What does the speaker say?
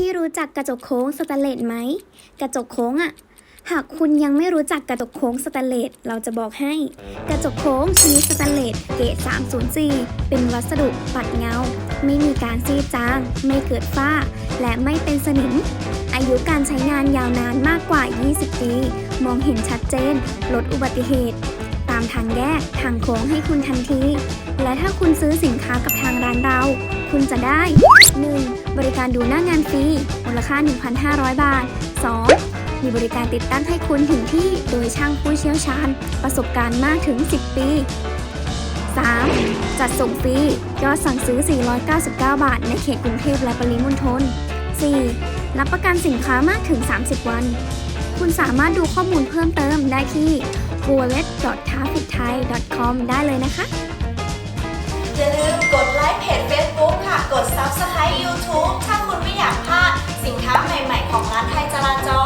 พี่รู้จักกระจกโค้งสแตนเลสไหม กระจกโค้งอะหากคุณยังไม่รู้จักกระจกโค้งสแตนเลส เราจะบอกให้ กระจกโค้งชนิดสแตนเลสเกรด304 เป็นวัสดุปัดเงา ไม่มีการซีดจาง ไม่เกิดฝ้า และไม่เป็นสนิม อายุการใช้งานยาวนานมากกว่า 20 ปี มองเห็นชัดเจน ลดอุบัติเหตุ ตามทางแยกทางโค้งให้คุณทันที และถ้าคุณซื้อสินค้ากับทางร้านเรา คุณจะได้ 1. การดูหน้างานฟรี มูลค่า 1,500 บาท 2. มีบริการติดตั้งให้คุณถึงที่โดยช่างผู้เชี่ยวชาญ ประสบการณ์มากถึง 10 ปี 3. จัดส่งฟรี ยอดสั่งซื้อ 499 บาท ในเขตกรุงเทพและปริมณฑล 4. รับประกันสินค้ามากถึง 30 วัน คุณสามารถดูข้อมูลเพิ่มเติมได้ที่ w w w t a f i c t h a i c o m ได้เลยนะคะ ของร้านไทยจราจร